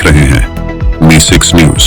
देख रहे हैं मी सिक्स न्यूज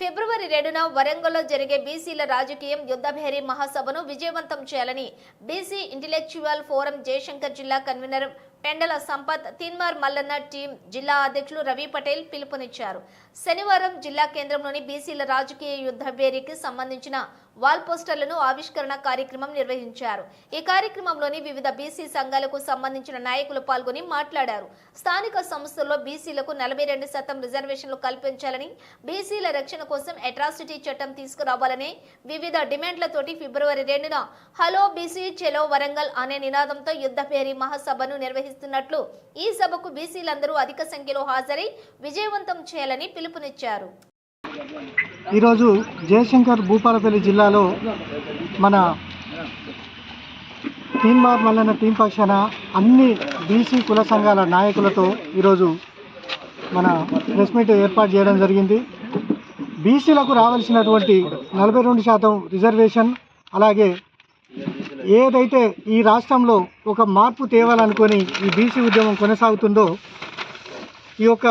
ఫిబ్రవరి రెండున వరంగల్లో జరిగే బీసీల రాజకీయం యుద్ధభేరి మహాసభను విజయవంతం చేయాలని బీసీ ఇంటెలెక్చువల్ ఫోరం జయశంకర్ జిల్లా కన్వీనర్ పెండల సంపత్ తిన్మార్ మల్లన్న టీం జిల్లా అధ్యక్షులు రవి పటేల్ పిలుపునిచ్చారు శనివారం జిల్లా కేంద్రంలోని బీసీల రాజకీయ యుద్ధ భేరీకి సంబంధించిన వాల్ పోస్టర్లను ఆవిష్కరణ కార్యక్రమం నిర్వహించారు. ఈ కార్యక్రమంలోని వివిధ బీసీ సంఘాలకు సంబంధించిన నాయకులు పాల్గొని మాట్లాడారు. స్థానిక సంస్థల్లో బీసీలకు నలభై రెండు శాతం రిజర్వేషన్లు కల్పించాలని బీసీల రక్షణ కోసం అట్రాసిటీ చట్టం తీసుకురావాలని వివిధ డిమాండ్లతోటి ఫిబ్రవరి రెండున హలో బీసీ చెలో వరంగల్ అనే నినాదంతో యుద్ధపేరి మహాసభను నిర్వహిస్తున్నట్లు ఈ సభకు బీసీలందరూ అధిక సంఖ్యలో హాజరై విజయవంతం చేయాలని పిలుపునిచ్చారు. ఈరోజు జయశంకర్ భూపాలపల్లి జిల్లాలో మన తీన్మార్ మల్లన్న టీం పక్షాన అన్ని బీసీ కుల సంఘాల నాయకులతో ఈరోజు మన ప్రెస్ మీట్ ఏర్పాటు చేయడం జరిగింది. బీసీలకు రావాల్సినటువంటి నలభై రెండు శాతం రిజర్వేషన్ అలాగే ఏదైతే ఈ రాష్ట్రంలో ఒక మార్పు తేవాలనుకొని ఈ బీసీ ఉద్యమం కొనసాగుతుందో ఈ యొక్క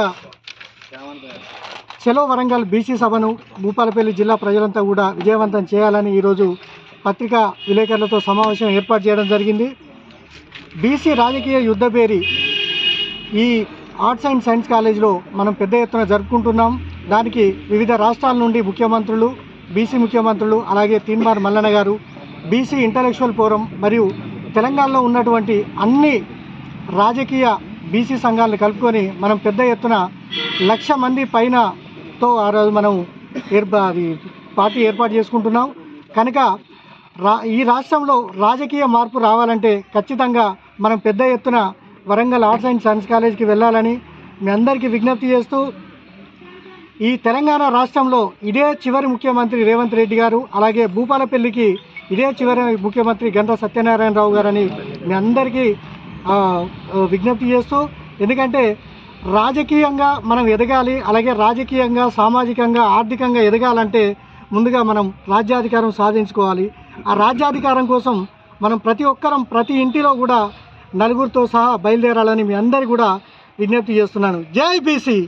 చెలో వరంగల్ బీసీ సభను భూపాలపల్లి జిల్లా ప్రజలంతా కూడా విజయవంతం చేయాలని ఈరోజు పత్రికా విలేకరులతో సమావేశం ఏర్పాటు చేయడం జరిగింది. బీసీ రాజకీయ యుద్ధ పేరి ఈ ఆర్ట్స్ అండ్ సైన్స్ కాలేజీలో మనం పెద్ద ఎత్తున జరుపుకుంటున్నాం. దానికి వివిధ రాష్ట్రాల నుండి ముఖ్యమంత్రులు బీసీ ముఖ్యమంత్రులు అలాగే Teenmar Mallanna garu BC intellectual forum మరియు తెలంగాణలో ఉన్నటువంటి అన్ని రాజకీయ బీసీ సంఘాలను కలుపుకొని మనం పెద్ద ఎత్తున లక్ష మంది పైనతో ఆ రోజు మనం ఏర్పా అది పార్టీ ఏర్పాటు చేసుకుంటున్నాం. కనుక రా ఈ రాష్ట్రంలో రాజకీయ మార్పు రావాలంటే ఖచ్చితంగా మనం పెద్ద ఎత్తున వరంగల్ ఆర్ట్స్ అండ్ సైన్స్ కాలేజ్కి వెళ్ళాలని మీ అందరికీ విజ్ఞప్తి చేస్తూ ఈ తెలంగాణ రాష్ట్రంలో ఇదే చివరి ముఖ్యమంత్రి రేవంత్ రెడ్డి గారు అలాగే భూపాలపల్లికి ఇదే చివరి ముఖ్యమంత్రి గంటా సత్యనారాయణరావు గారని మీ అందరికీ విజ్ఞప్తి చేస్తూ ఎందుకంటే రాజకీయంగా మనం ఎదగాలి అలాగే రాజకీయంగా సామాజికంగా ఆర్థికంగా ఎదగాలంటే ముందుగా మనం రాజ్యాధికారం సాధించుకోవాలి. ఆ రాజ్యాధికారం కోసం మనం ప్రతి ఒక్కరం ప్రతి ఇంటిలో కూడా నలుగురితో సహా బయలుదేరాలని మీ అందరి కూడా విజ్ఞప్తి చేస్తున్నాను. జై బీసీ!